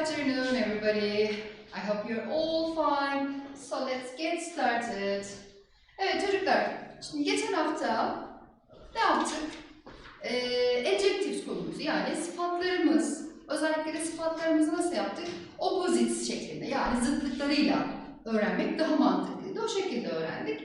afternoon, everybody. I hope you're all fine. So let's get started. Evet çocuklar, şimdi geçen hafta ne yaptık? Ee, adjectives konumuzu yani sıfatlarımız, özellikle de sıfatlarımızı nasıl yaptık? Opposites şeklinde yani zıtlıklarıyla öğrenmek daha mantıklıydı. O şekilde öğrendik.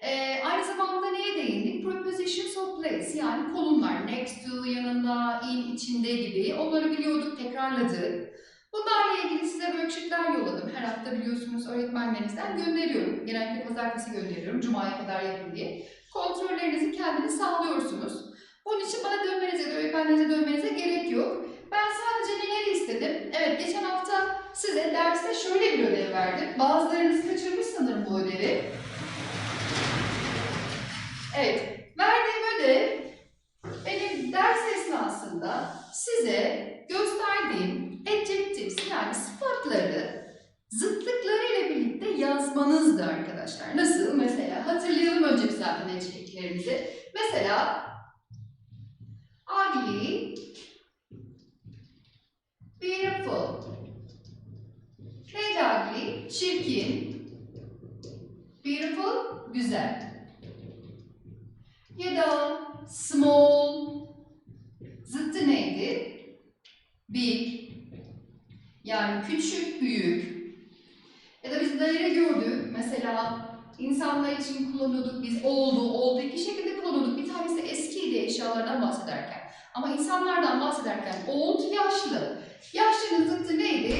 Ee, aynı zamanda neye değindik? Prepositions of place yani konumlar. Next to, yanında, in, içinde gibi. Onları biliyorduk, tekrarladık. Bunlarla ilgili size worksheetler yolladım. Her hafta biliyorsunuz öğretmenlerinizden gönderiyorum. Genellikle pazartesi gönderiyorum. Cuma'ya kadar yapın diye. Kontrollerinizi kendiniz sağlıyorsunuz. Bunun için bana dönmenize, öğretmenlerinize dönmenize gerek yok. Ben sadece neleri istedim? Evet, geçen hafta size derste şöyle bir ödev verdim. Bazılarınız kaçırmış sanırım bu ödevi. Evet, verdiğim ödev benim ders esnasında size sıfatları zıtlıklarıyla birlikte yazmanızdı arkadaşlar. Nasıl? Mesela hatırlayalım önce bir zaten adjective'lerimizi. Mesela ugly, beautiful. Neydi ugly? Çirkin. Beautiful, güzel. Ya da small, zıttı neydi? Big, yani küçük, büyük. Ya da biz daire gördük. Mesela insanlar için kullanıyorduk biz oldu, oldu iki şekilde kullanıyorduk. Bir tanesi eskiydi eşyalardan bahsederken. Ama insanlardan bahsederken old yaşlı. Yaşlının zıttı neydi?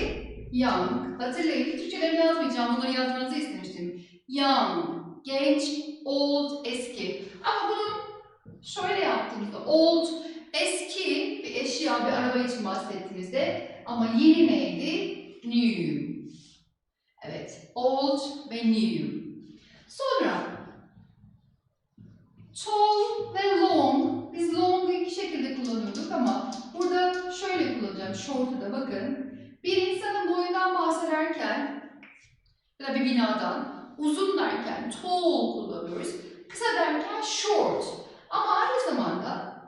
Young. Hatırlayın, Türkçelerini yazmayacağım, bunları yazmanızı istemiştim. Young, genç, old, eski. Ama bunu şöyle yaptığımızda old, eski bir eşya, bir araba için bahsettiğimizde ama yeni neydi? New. Evet, old ve new. Sonra tall ve long. Biz long'u iki şekilde kullanıyorduk ama burada şöyle kullanacağım. Short'u da bakın. Bir insanın boyundan bahsederken ya da bir binadan uzun derken tall kullanıyoruz. Kısa derken short. Ama aynı zamanda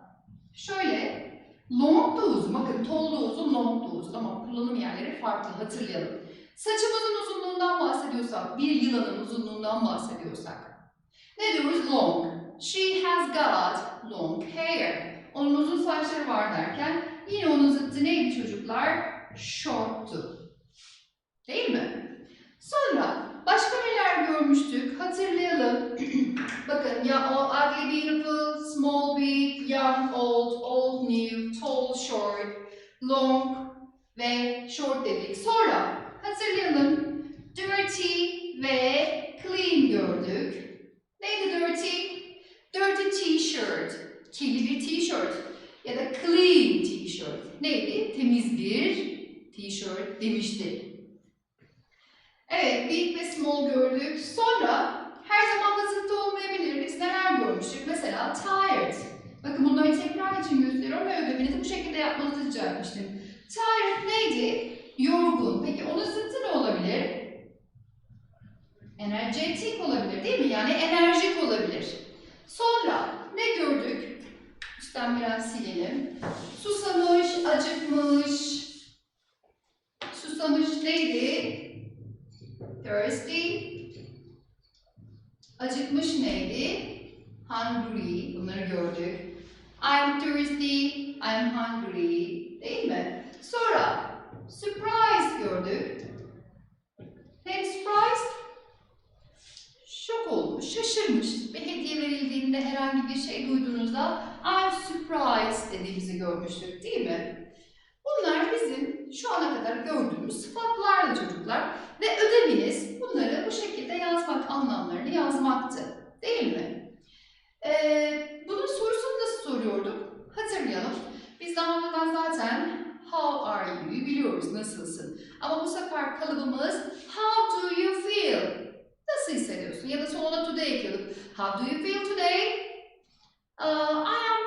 şöyle long da uzun. Bakın tall da uzun, long da uzun ama kullanım yerleri farklı. Hatırlayalım. Saçımızın uzunluğundan bahsediyorsak, bir yılanın uzunluğundan bahsediyorsak ne diyoruz? Long. She has got long hair. Onun uzun saçları var derken yine onun zıttı neydi çocuklar? Short'tu. Değil mi? Sonra başka neler görmüştük? Hatırlayalım. Bakın ya o ugly, beautiful, small, big, young, old, old, new, tall, short, long ve short dedik. Sonra hatırlayalım. Dirty ve clean gördük. Neydi dirty? Dirty t-shirt. Kirli bir t-shirt. Ya da clean t-shirt. Neydi? Temiz bir t-shirt demiştik. Evet, big ve small gördük. Sonra her zaman da zıttı olmayabilir. Biz neler görmüştük? Mesela tired. Bakın bunları tekrar için gösteriyorum ve ödevinizi bu şekilde yapmanızı rica etmiştim. Tired neydi? Yorgun. Peki onun zıttı ne olabilir? Energetik olabilir değil mi? Yani enerjik olabilir. Sonra ne gördük? Üstten biraz silelim. Susamış, acıkmış. Susamış neydi? Thirsty. Acıkmış neydi? Hungry. Bunları gördük. I'm thirsty, I'm hungry. Değil mi? Sonra surprise gördük. Neydi surprise? Şok olmuş, şaşırmış. Bir hediye verildiğinde herhangi bir şey duyduğunuzda I'm surprised dediğimizi görmüştük değil mi? Bunlar bizim şu ana kadar gördüğümüz sıfatlardı çocuklar. Ve ödeviniz bunları bu şekilde yazmak, anlamlarını yazmaktı. Değil mi? Ee, bunun sorusunu nasıl soruyorduk? Hatırlayalım. Biz daha önceden zaten how are you'yu biliyoruz, nasılsın? Ama bu sefer kalıbımız how do you feel? Nasıl hissediyorsun? Ya da sonuna today ekliyorduk. How do you feel today? Uh, I am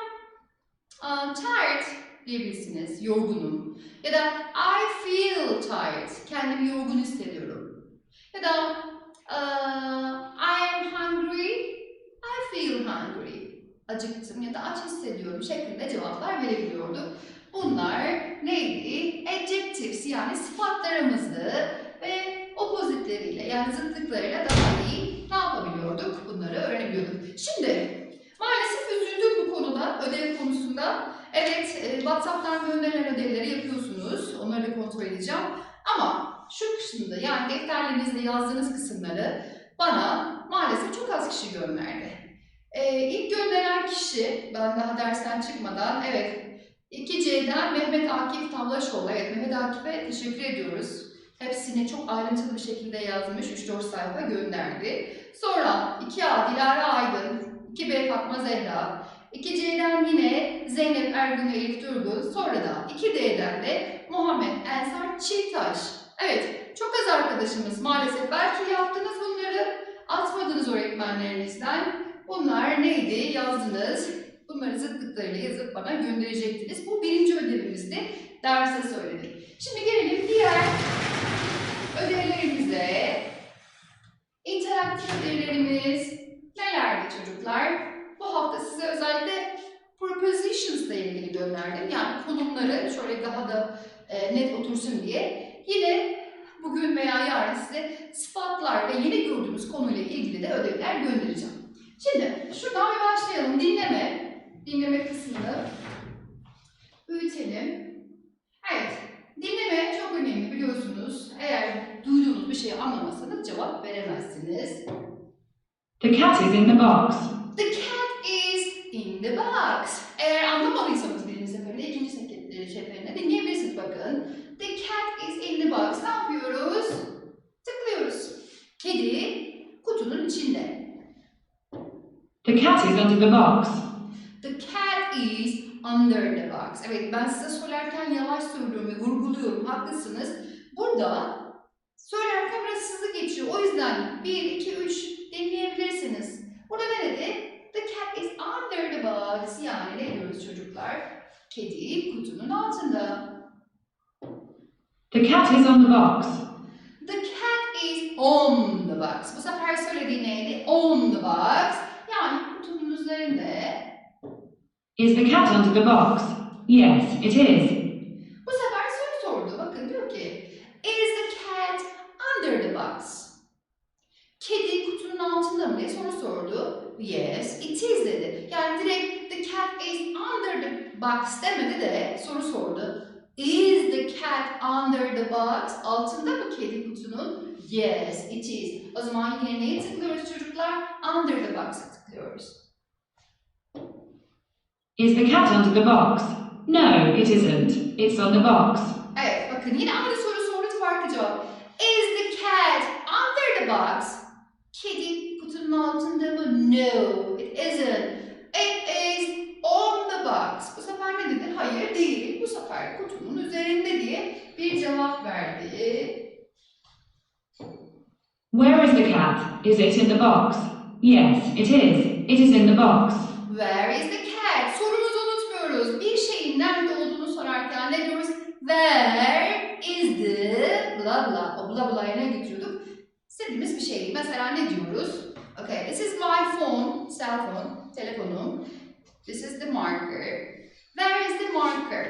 uh, tired diyebilirsiniz. Yorgunum. Ya da I feel tired. Kendimi yorgun hissediyorum. Ya da uh, I am hungry. I feel hungry. Acıktım ya da aç hissediyorum şeklinde cevaplar verebiliyorduk. Bunlar neydi? adjectives yani sıfatlarımızı ve opozitleriyle yani zıtlıklarıyla daha iyi ne yapabiliyorduk? Bunları öğrenebiliyorduk. Şimdi maalesef üzüldüm bu konuda, ödev konusunda. Evet, e, WhatsApp'tan gönderilen ödevleri yapıyorsunuz. Onları da kontrol edeceğim. Ama şu kısımda yani defterlerinizde yazdığınız kısımları bana maalesef çok az kişi gönderdi. Ee, ilk gönderen kişi, ben daha dersten çıkmadan, evet 2C'den Mehmet Akif Tavlaşoğlu. Evet Mehmet Akif'e teşekkür ediyoruz. Hepsini çok ayrıntılı bir şekilde yazmış, 3-4 sayfa gönderdi. Sonra 2A Dilara Aydın, 2B Fatma Zehra, 2C'den yine Zeynep Ergün ve Elif Durgun, sonra da 2D'den de Muhammed Ensar Çiğtaş. Evet, çok az arkadaşımız maalesef. Belki yaptınız bunları, atmadınız öğretmenlerinizden. Bunlar neydi? Yazdınız. Bunları zıtlıklarıyla yazıp bana gönderecektiniz. Bu birinci ödevimizdi. Derse söyledik. Şimdi gelelim diğer ödevlerimize. İnteraktif ödevlerimiz nelerdi çocuklar? Bu hafta size özellikle prepositions ile ilgili gönderdim. Yani konumları şöyle daha da e, net otursun diye. Yine bugün veya yarın size sıfatlar ve yeni gördüğümüz konuyla ilgili de ödevler göndereceğim. Şimdi şuradan bir başlayalım. Dinleme. Dinleme kısmını büyütelim. Evet. Dinleme çok önemli biliyorsunuz. Eğer duyduğunuz bir şeyi anlamasanız cevap veremezsiniz. The cat is in the box. The cat is in the box. Eğer anlamadıysanız birinci seferinde, ikinci sefer- seferinde dinleyebilirsiniz bakın. The cat is in the box. Ne yapıyoruz? Tıklıyoruz. Kedi kutunun içinde. The cat is under the box. Under the box. Evet ben size söylerken yavaş söylüyorum ve vurguluyorum. Haklısınız. Burada söylerken biraz hızlı geçiyor. O yüzden 1, 2, 3 dinleyebilirsiniz. Burada ne dedi? The cat is under the box. Yani ne diyoruz çocuklar? Kedi kutunun altında. The cat is on the box. The cat is on the box. Bu sefer söylediği neydi? On the box. Yani kutunun üzerinde. Is the cat under the box? Yes, it is. Bu sefer soru sordu. Bakın diyor ki Is the cat under the box? Kedi kutunun altında mı diye soru sordu. Yes, it is dedi. Yani direkt the cat is under the box demedi de soru sordu. Is the cat under the box? Altında mı kedi kutunun? Yes, it is. O zaman yine neye tıklıyoruz çocuklar? Under the box'a tıklıyoruz. Is the cat under the box? No, it isn't. It's on the box. Evet bakın yine aynı soru sordu farklı cevap. Is the cat under the box? Kedi kutunun altında mı? No, it isn't. It is on the box. Bu sefer ne dedi? Hayır değil. Bu sefer kutunun üzerinde diye bir cevap verdi. Where is the cat? Is it in the box? Yes, it is. It is in the box. Where is the cat? Sorumuzu unutmuyoruz. Bir şeyin nerede olduğunu sorarken ne diyoruz? Where is the bla bla. O bla bla'ya ne getiriyorduk? İstediğimiz bir şey. Mesela ne diyoruz? Okay, this is my phone, cell phone, telefonum. This is the marker. Where is the marker?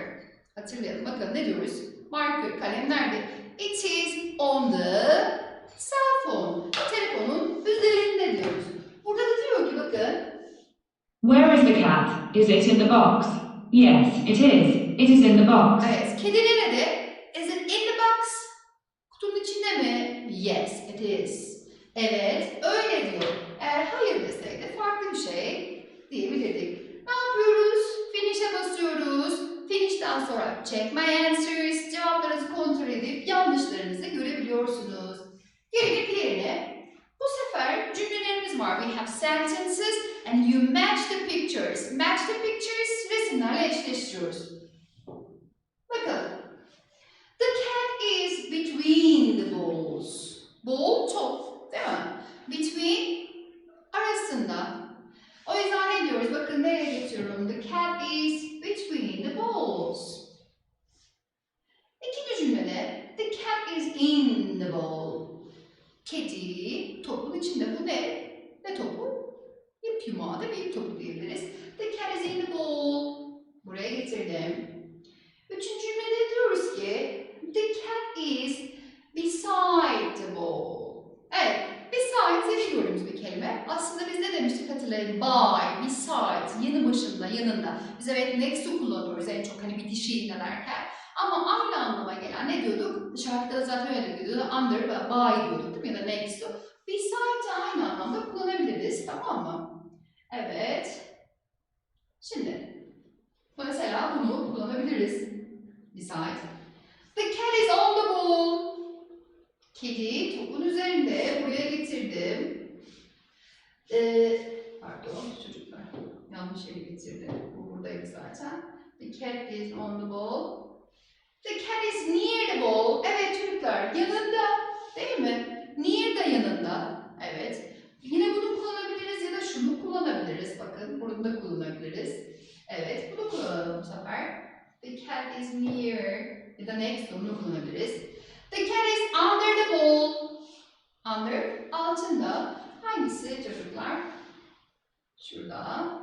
Hatırlayalım. Bakın ne diyoruz? Marker, kalem nerede? It is on the cell phone. Telefonun üzerinde diyoruz. Burada da diyor ki bakın is the cat? Is it in the box? Yes, it is. It is in the box. Evet, kedi nerede? Is it in the box? Kutunun içinde mi? Yes, it is. Evet, öyle diyor. Eğer hayır deseydi farklı bir şey diyebilirdik. Ne yapıyoruz? Finish'e basıyoruz. Finish'ten sonra check my answers, cevaplarınızı kontrol edip yanlışlarınızı görebiliyorsunuz. Gelelim diğerine. Bu sefer cümlelerimiz var. We have sentences and you match the pictures. Match the pictures resimlerle eşleştiriyoruz. Bakalım. The cat is between the balls. Ball top, değil mi? Between arasında. O yüzden ne diyoruz? Bakın nereye getiriyorum? The cat is between the balls. İkinci cümlede the cat is in the ball. Kedi topun içinde. Bu ne? Ne topu? Değil mi? İp topu diyebiliriz. The cat is in the ball. Buraya getirdim. Üçüncü cümlede diyoruz ki the cat is beside the bowl. Evet, beside yeni gördüğümüz bir kelime. Aslında biz ne demiştik hatırlayın? By, beside, yanı başında, yanında. Biz evet next to kullanıyoruz en çok hani bir dişi iğnelerken. Ama aynı anlama gelen ne diyorduk? Şarkıda da zaten öyle diyordu. Under ve by diyorduk değil mi? Ya da next to. Beside de aynı anlamda kullanabiliriz. Tamam mı? Evet. Şimdi mesela bunu kullanabiliriz. Beside. The cat is on the ball. Kedi topun üzerinde. Buraya getirdim. Ee, pardon çocuklar. Yanlış yere getirdim. Bu buradaydı zaten. The cat is on the ball. The cat is near the ball. Evet çocuklar yanında değil mi? Near da yanında. Evet. Yine bunu kullanabiliriz ya da şunu kullanabiliriz. Bakın bunu da kullanabiliriz. Evet bunu kullanalım bu sefer. The cat is near ya da next to bunu kullanabiliriz. The cat is under the ball. Under altında. Hangisi çocuklar? Şurada.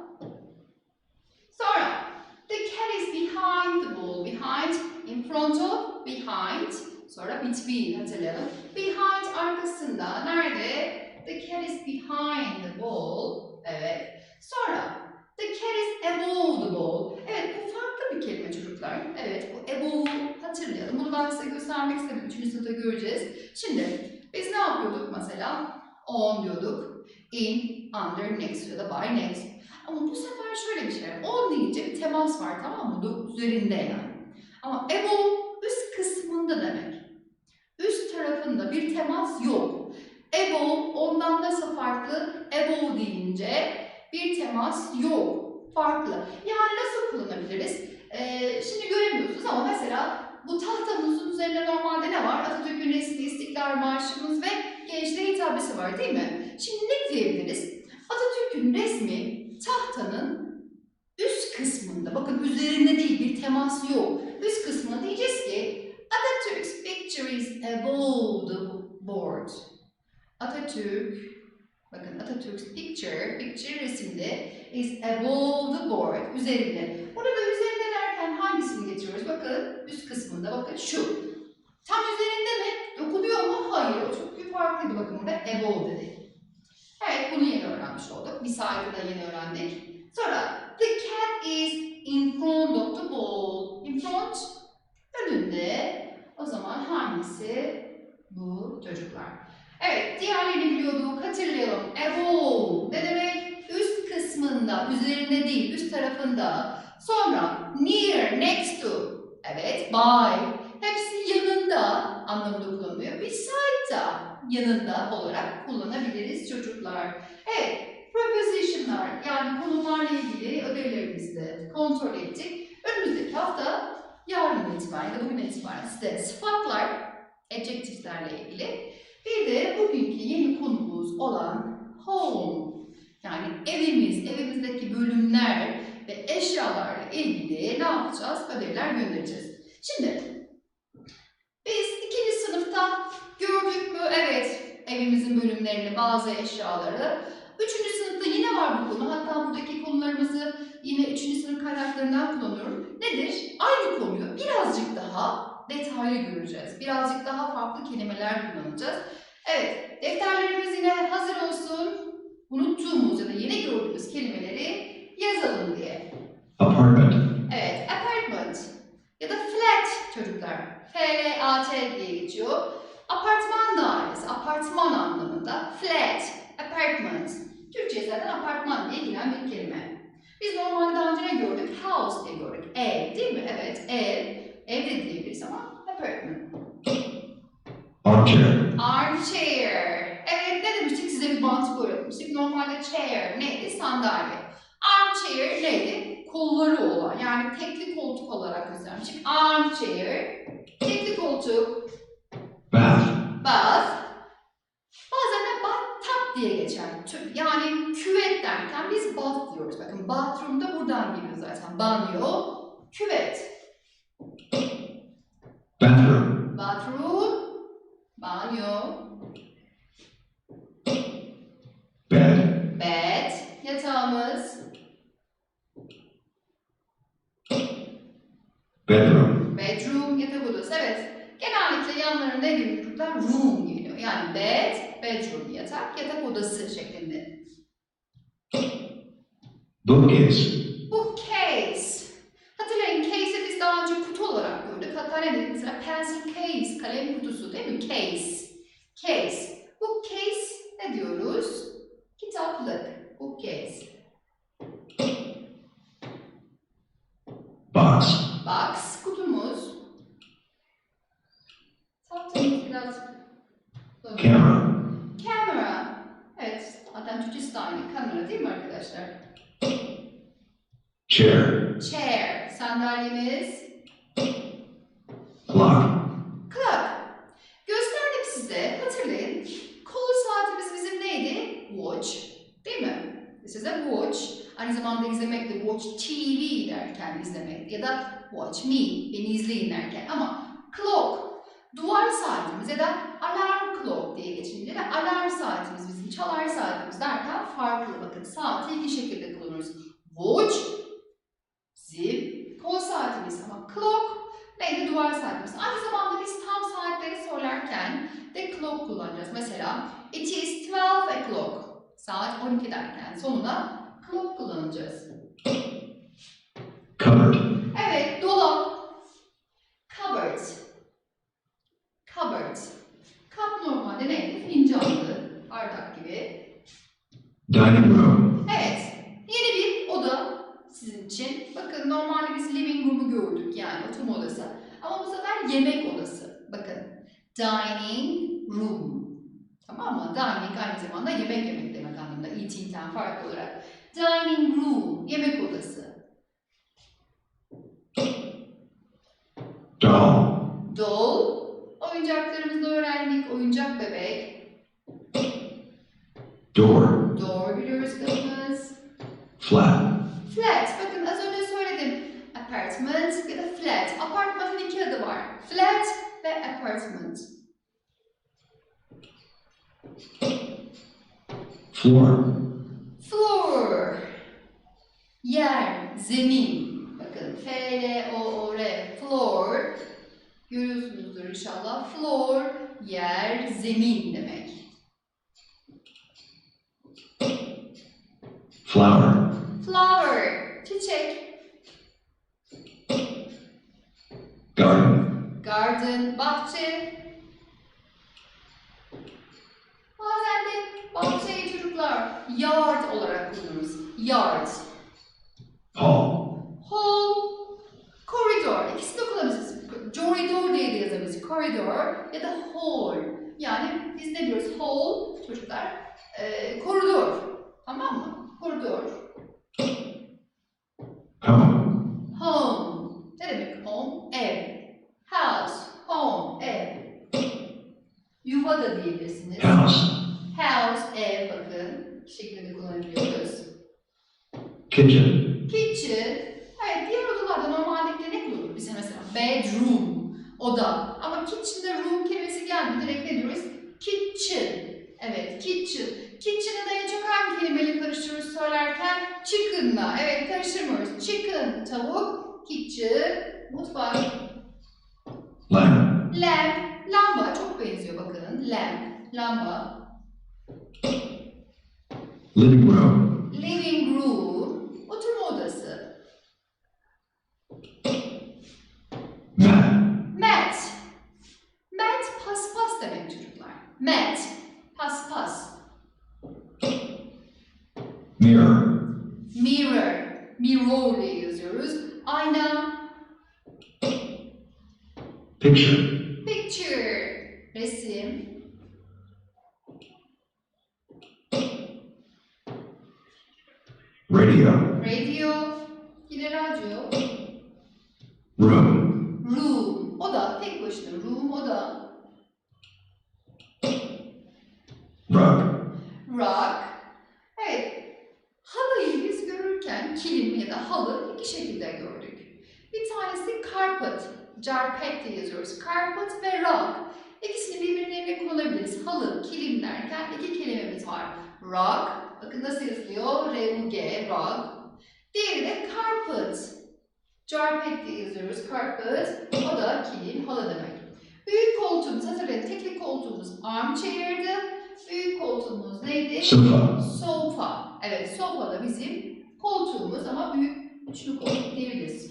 Sonra the cat is behind the ball. Behind in front of, behind. Sonra between hatırlayalım. Behind arkasında. Nerede? The cat is behind the ball. Evet. Sonra the cat is above the ball. Evet bu farklı bir kelime çocuklar. Evet bu above ben size göstermek istedim. Üçüncü sınıfta göreceğiz. Şimdi biz ne yapıyorduk mesela? On diyorduk. In, under, next ya da by next. Ama bu sefer şöyle bir şey. On deyince bir temas var tamam mı? Du- Üzerinde yani. Ama above üst kısmında demek. Üst tarafında bir temas yok. Above ondan nasıl farklı? Above deyince bir temas yok. Farklı. Yani nasıl kullanabiliriz? Ee, şimdi göremiyorsunuz ama mesela bu tahtamızın üzerinde normalde ne var? Atatürk'ün resmi, İstiklal Marşımız ve gençliğe hitabesi var değil mi? Şimdi ne diyebiliriz? Atatürk'ün resmi tahtanın üst kısmında, bakın üzerinde değil bir temas yok. Üst kısmına diyeceğiz ki Atatürk's picture is above the board. Atatürk, bakın Atatürk's picture, picture resimde is above the board, üzerinde. Burada üzerinde hangisini getiriyoruz? Bakın üst kısmında, bakın şu. Tam üzerinde mi? Dokunuyor mu? Hayır, o çok farklıydı. Bakın burada above dedik. Evet, bunu yeni öğrenmiş olduk. Bir de yeni öğrendik. Sonra, the cat is in front of the ball. In front, önünde. O zaman hangisi bu çocuklar? Evet, diğerlerini biliyorduk. Hatırlayalım. Above ne demek? Üst kısmında, üzerinde değil, tarafında. Sonra near, next to. Evet, by. Hepsi yanında anlamında kullanılıyor. Beside da yanında olarak kullanabiliriz çocuklar. Evet, prepositionlar yani konularla ilgili ödevlerimizde kontrol ettik. Önümüzdeki hafta yarın itibaren ya da bugün itibaren size sıfatlar, adjectiveslerle ilgili bir de bugünkü yeni konumuz olan home yani evimiz, evimizdeki bölümler ve eşyalarla ilgili ne yapacağız? Ödevler göndereceğiz. Şimdi biz ikinci sınıfta gördük mü? Evet, evimizin bölümlerini, bazı eşyaları. Üçüncü sınıfta yine var bu konu. Hatta buradaki konularımızı yine üçüncü sınıf kaynaklarından kullanıyorum. Nedir? Aynı konuyu birazcık daha detaylı göreceğiz. Birazcık daha farklı kelimeler kullanacağız. Evet, defterlerimiz yine hazır olsun. Unuttuğumuz ya da yeni gördüğümüz kelimeleri yazalım diye. apartment, Evet, apartment ya da flat çocuklar. F-L-A-T diye geçiyor. Apartman dairesi, apartman anlamında. Flat, apartment. Türkçe zaten apartman diye giren bir kelime. Biz normalde daha önce ne gördük? House diye gördük. Ev değil mi? Evet, ev. Ev de diyebiliriz ama apartment. armchair, Armchair. Evet ne demiştik? Size bir mantık öğretmiştik. Normalde chair neydi? Sandalye. Armchair neydi? Kolları olan yani tekli koltuk olarak göstermiştik. Armchair. Tekli koltuk. bath, Bath. Bazen de bathtub diye geçer. Yani küvet derken biz bath diyoruz. Bakın bathroom da buradan geliyor zaten. Banyo, küvet. bathroom, Bathroom, banyo, bed, bed, yatağımız, bedroom, Bedroom, yatak odası. Evet. Genellikle yanlarına ne geliyor çocuklar? Room geliyor. Yani bed, bedroom, yatak, yatak odası şeklinde. bookcase, Bookcase. Hatırlayın case'i biz daha önce kutu olarak gördük. Hatta ne dedik? Mesela pencil case, kalem kutusu değil mi? Case. Case. Bookcase ne diyoruz? Kitaplık. Bookcase. box, Box, kutumuz. Tahtamız biraz zor. camera, Camera. Evet, zaten Türkçesi de aynı. Kamera değil mi arkadaşlar? Chair, Chair, sandalyemiz. clock, Clock. Gösterdik size, hatırlayın. Kol saatimiz bizim neydi? Watch. Değil mi? Size watch. Aynı zamanda izlemek de watch TV derken izlemek ya da watch me, beni izleyin derken. Ama clock, duvar saatimiz ya da alarm clock diye geçince de alarm saatimiz bizim çalar saatimiz derken farklı. Bakın saati iki şekilde kullanıyoruz. Watch, zip, kol saatimiz ama clock neydi duvar saatimiz. Aynı zamanda biz tam saatleri söylerken de clock kullanacağız. Mesela it is 12 o'clock. Saat 12 derken sonuna clock kullanacağız. cupboard, Evet, dolap. Cupboard. Cupboard. Cup normalde neydi? Fincanlı, bardak gibi. dining room, Evet, yeni bir oda sizin için. Bakın normalde biz living room'u gördük yani oturma odası. Ama bu sefer yemek odası. Bakın, dining room. Tamam mı? Dining aynı zamanda yemek yemek demek anlamında. Eating'den farklı olarak. Dining room, yemek odası. doll, Doll, oyuncaklarımızda öğrendik. Oyuncak bebek. door, Door biliyoruz kızımız. flat, Flat, bakın az önce söyledim. Apartment ya da flat. Apartmanın iki adı var. Flat ve apartment. Floor, Floor. Yer, zemin. Bakın F-L-O-O-R. Floor. Görüyorsunuzdur inşallah. Floor, yer, zemin demek. flower, Flower, çiçek. garden, Garden, bahçe. De bahçeyi çocuklar yard olarak kullanırız. Yard. hall, Hall, koridor. İkisini de kullanabilirsiniz. Corridor diye de yazabiliriz. Koridor ya da hall. Yani biz ne diyoruz? Hall çocuklar. Ee, koridor. Tamam mı? Koridor. home, Home. Ne demek home? Ev. House. Home. Ev. Yuva da diyebilirsiniz. house, House, ev bakın. Bu şekilde kullanabiliyoruz. kitchen, Kitchen. Evet diğer odalarda normalde ne kullanıyoruz? Biz mesela bedroom, oda. Ama kitchen'da room kelimesi gelmiyor. Direkt ne diyoruz? Kitchen. Evet kitchen. Kitchen'ı da en çok hangi kelimeyle karıştırıyoruz söylerken? Chicken'la. Evet karıştırmıyoruz. Chicken, tavuk, kitchen, mutfak. lamp, Lamp, lamba çok benziyor bakın. Lamp, lamba. Living room, Living room, oturma odası. mat, Mat. Mat paspas demek çocuklar. Mat, paspas. mirror, Mirror, mirror diye yazıyoruz. Ayna, picture, picture, resim. Radio, Radio, yine radyo. room, Room, oda, tek başına room, oda. rug, Rug. Evet. Halıyı biz görürken kilim ya da halı iki şekilde gördük. Bir tanesi carpet. Carpet diye yazıyoruz. Carpet ve rug. İkisini birbirlerine kullanabiliriz. Halı, kilim derken iki kelimemiz var. Rug. Bakın nasıl yazılıyor? R-U-G, rug. Diğeri de carpet. Carpet diye yazıyoruz. Carpet. O da kilim, halı demek. Büyük koltuğumuz, hatırlayın tekli koltuğumuz armchair'dı. Büyük koltuğumuz neydi? Sofa. Sofa. Evet, sofa da bizim koltuğumuz ama büyük üçlü koltuk diyebiliriz.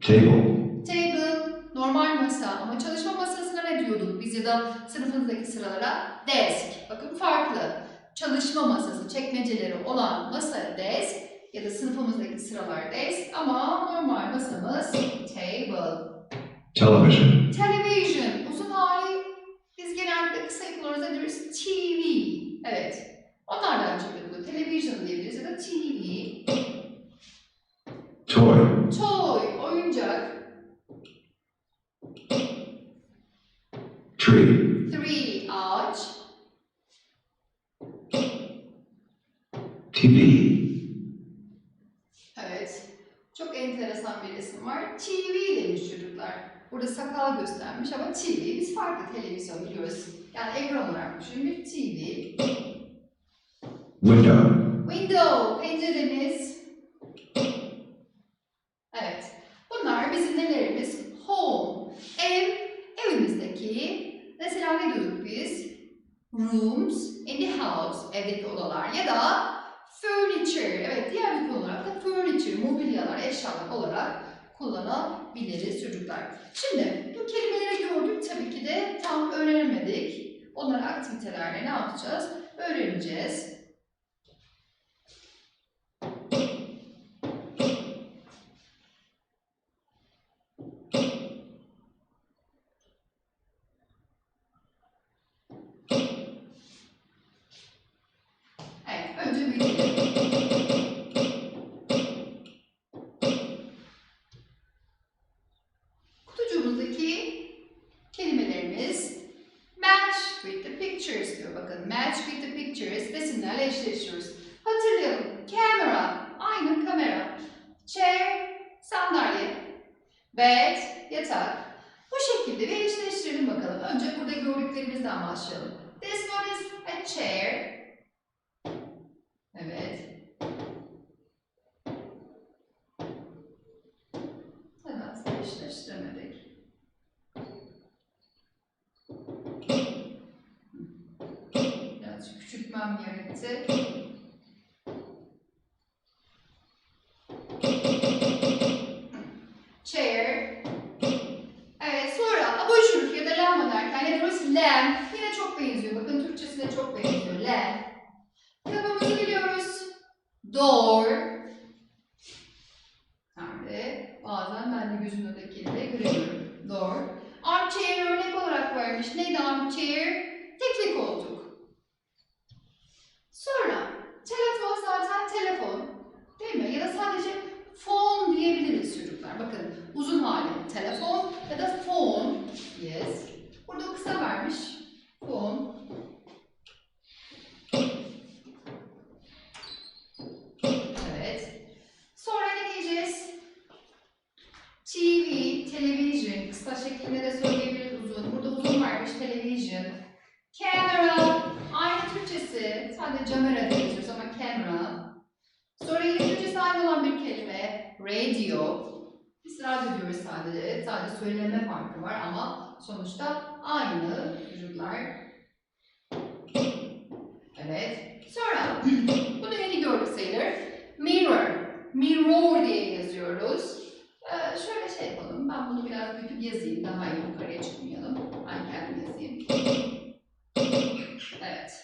Table. Table, normal masa ama çalışma masasına ne diyorduk biz ya da sınıfınızdaki sıralara? Desk. Bakın farklı. Çalışma masası, çekmeceleri olan masa desk ya da sınıfımızdaki sıralar desk ama normal masamız table. Television. Television, uzun hali biz genellikle kısa ne diyoruz? TV. Evet. Onlardan çıkıyor bu. Television diyebiliriz ya da TV. Toy. Toy, oyuncak. Tree. TV. Evet. Çok enteresan bir resim var. TV demiş çocuklar. Burada sakal göstermiş ama TV biz farklı televizyon biliyoruz. Yani ekran olarak düşünün bir TV. Window. Window, penceremiz. Evet. Bunlar bizim nelerimiz? Home, ev, evimizdeki. Mesela ne diyorduk biz? Rooms in the house, evdeki odalar ya da furniture. Evet, diğer bir konu olarak da furniture, mobilyalar, eşyalar olarak kullanabiliriz çocuklar. Şimdi bu kelimeleri gördük tabii ki de tam öğrenemedik. Onları aktivitelerle ne yapacağız? Öğreneceğiz. Evet, önce büyütelim. Kutucuğumuzdaki kelimelerimiz match with the pictures diyor. Bakın match with the pictures eşleştiriyoruz. Hatırlayalım. Camera, aynı kamera. Chair, sandalye. Bed, yatak. Bu şekilde bir eşleştirelim bakalım. Önce burada gördüklerimizden başlayalım. This one is a chair. Evet. Evet, eşleştiremedik. Biraz küçültmem gerekti. Chair. Evet, sonra abajur ya da lamba derken ne diyoruz? Lamp. Yine çok benziyor. Bakın Türkçesine çok benziyor. Lamp. Kapımızı biliyoruz. Door. Nerede? Bazen ben de gözümün önündeki de göremiyorum. Door. Armchair örnek olarak vermiş. Neydi armchair? Tekli koltuk. Sonra telefon zaten telefon. Değil mi? Ya da sadece phone diyebiliriz çocuklar. Bakın uzun hali telefon ya da phone. Yes. Burada kısa vermiş. Phone. Evet. Sonra ne diyeceğiz? TV, television. Kısa şeklinde de söyleyebiliriz uzun. Burada uzun varmış television. Camera. Aynı Türkçesi. Sadece camera diye yazıyoruz ama camera. Sonra yine Türkçesi aynı olan bir kelime. Radio. Biz radyo diyoruz sadece. Sadece söyleme farkı var ama sonuçta aynı çocuklar. Evet. Sonra bunu yeni gördük sayılır. Mirror. Mirror diye yazıyoruz. Ee, şöyle şey yapalım. Ben bunu biraz büyütüp yazayım. Daha iyi yukarıya çıkmayalım. Ben kendim yazayım. Evet.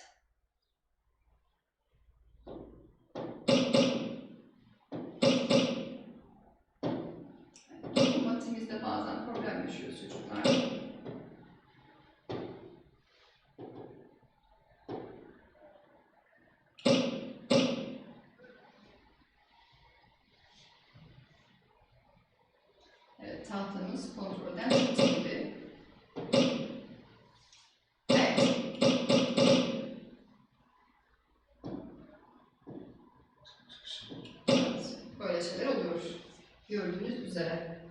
Evet, Matemizde bazen problem yaşıyoruz çocuklar. Tahtamız kontrolden çıktı. Evet, Böyle şeyler oluyor. Gördüğünüz üzere.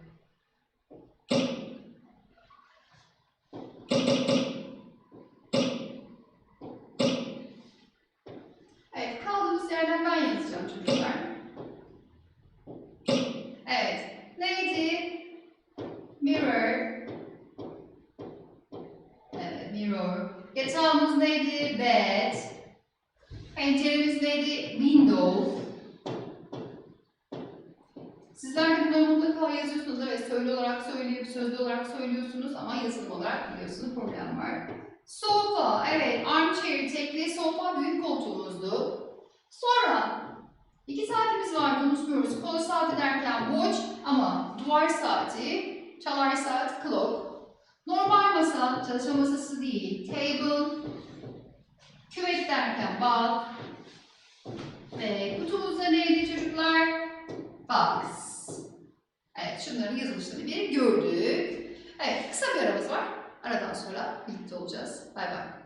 Evet, kaldığımız yerden ben yazacağım çocuklar. Evet, mirror. Yatağımız neydi? Bed. Penceremiz neydi? Window. Sizler de bunları mutlaka yazıyorsunuz. Evet, söylü olarak söyleyip sözlü olarak söylüyorsunuz ama yazılı olarak biliyorsunuz problem var. Sofa, evet, armchair, tekli sofa büyük koltuğumuzdu. Sonra iki saatimiz vardı unutmuyoruz. Kol saati derken watch ama duvar saati, çalar saat, clock. Normal masa, çalışma masası değil, table, küvet derken bath. Ve kutumuzda neydi çocuklar? Box. Evet, şunların yazılışlarını bir gördük. Evet, kısa bir aramız var. Aradan sonra birlikte olacağız. Bay bay.